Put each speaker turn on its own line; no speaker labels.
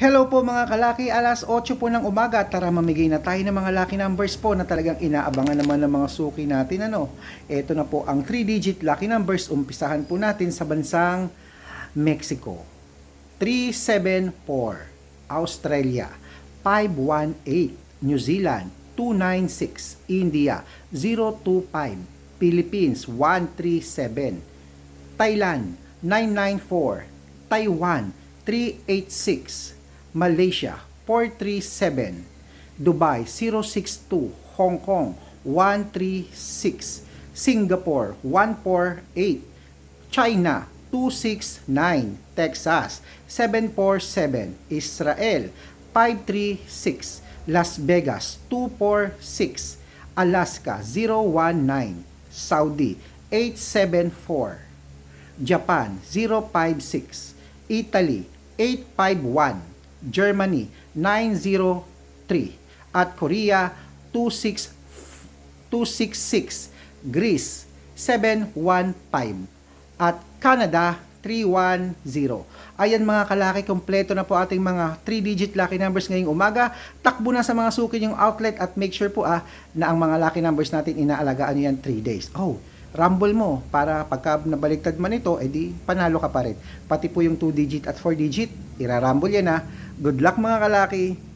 Hello po mga kalaki, alas 8 po ng umaga, tara mamigay na tayo ng mga lucky numbers po na talagang inaabangan naman ng mga suki natin. Ano? Ito na po ang 3-digit lucky numbers, umpisahan po natin sa bansang Mexico. 374, Australia, 518, New Zealand, 296, India, 025, Philippines, 137, Thailand. 994, Taiwan. 386, Malaysia 437, Dubai 062, Hong Kong 136, Singapore 148, China 269, Texas 747, Israel 536, Las Vegas 246, Alaska 019, Saudi 874, Japan 056, Italy 851, Germany 903 at Korea 26 266, Greece 715 at Canada 310. Ayan mga kalaki, kompleto na po ating mga 3-digit lucky numbers ngayong umaga. Takbo na sa mga suki yung outlet at make sure po ah, na ang mga lucky numbers natin inaalagaan nyo yan 3 days. Oh, rumble mo para pagka nabaliktad man ito, edi panalo ka pa rin. Pati po yung 2 digit at 4 digit, irarumble yan ah. Good luck mga kalaki!